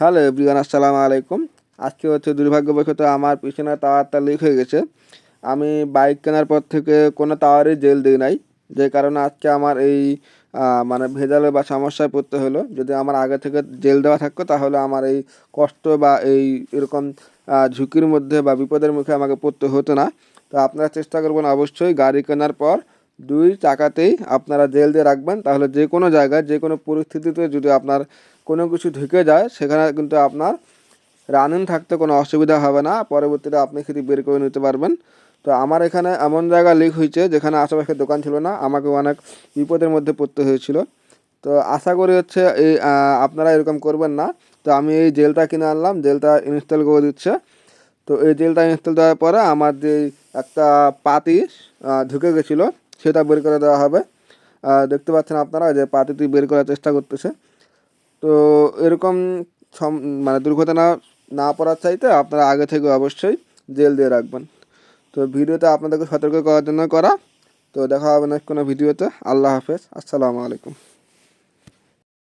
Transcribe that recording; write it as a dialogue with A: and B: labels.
A: Hello everyone, আসসালামু আলাইকুম। আজকে হচ্ছে দুর্ভাগ্যবশত আমার পিছনে টাওয়ারটা লিক হয়ে গেছে। আমি বাইক কেনার পর থেকে কোনো টাওয়ারই জেল দিই নাই। যে কারণে আজকে আমার এই মানে ভেজালে বা সমস্যায় পড়তে হলো। যদি আমার আগে থেকে জেল দেওয়া থাকতো, তাহলে আমার এই কষ্ট বা এই এরকম ঝুঁকির মধ্যে বা বিপদের মুখে আমাকে পড়তে হতো না। তো আপনারা চেষ্টা করবেন অবশ্যই গাড়ি কেনার পর দুই চাকাতেই আপনারা জেল দিয়ে রাখবেন। তাহলে যে কোনো জায়গায়, যে কোনো পরিস্থিতিতে যদি আপনার কোনো কিছু ঢুকে যায়, সেখানে কিন্তু আপনার রানিং থাকতে কোনো অসুবিধা হবে না। পরবর্তীতে আপনি সেটি বের করে নিতে পারবেন। তো আমার এখানে এমন জায়গা লিক হয়েছে, যেখানে আশেপাশে দোকান ছিল না, আমাকে অনেক বিপদের মধ্যে পড়তে হয়েছিল। তো আশা করি হচ্ছে এই আপনারা এরকম করবেন না। তো আমি এই জেলটা কিনে আনলাম, জেলটা ইনস্টল করে দিচ্ছে। তো এই জেলটা ইনস্টল দেওয়ার পরে আমার যে একটা পাতি ঢুকে গেছিল সেটা বের করে দেওয়া হবে। দেখতে পাচ্ছেন আপনারা যে পাতিটি বের করার চেষ্টা করতেছে। তো এরকম মানে দুর্ঘটনা না পড়ার চাইতে আপনারা আগে থেকে অবশ্যই জেল দিয়ে রাখবেন। তো ভিডিওতে আপনাদেরকে সতর্ক করার জন্য করা। তো দেখা হবে না কোনো ভিডিওতে। আল্লাহ হাফেজ। আসসালামু আলাইকুম।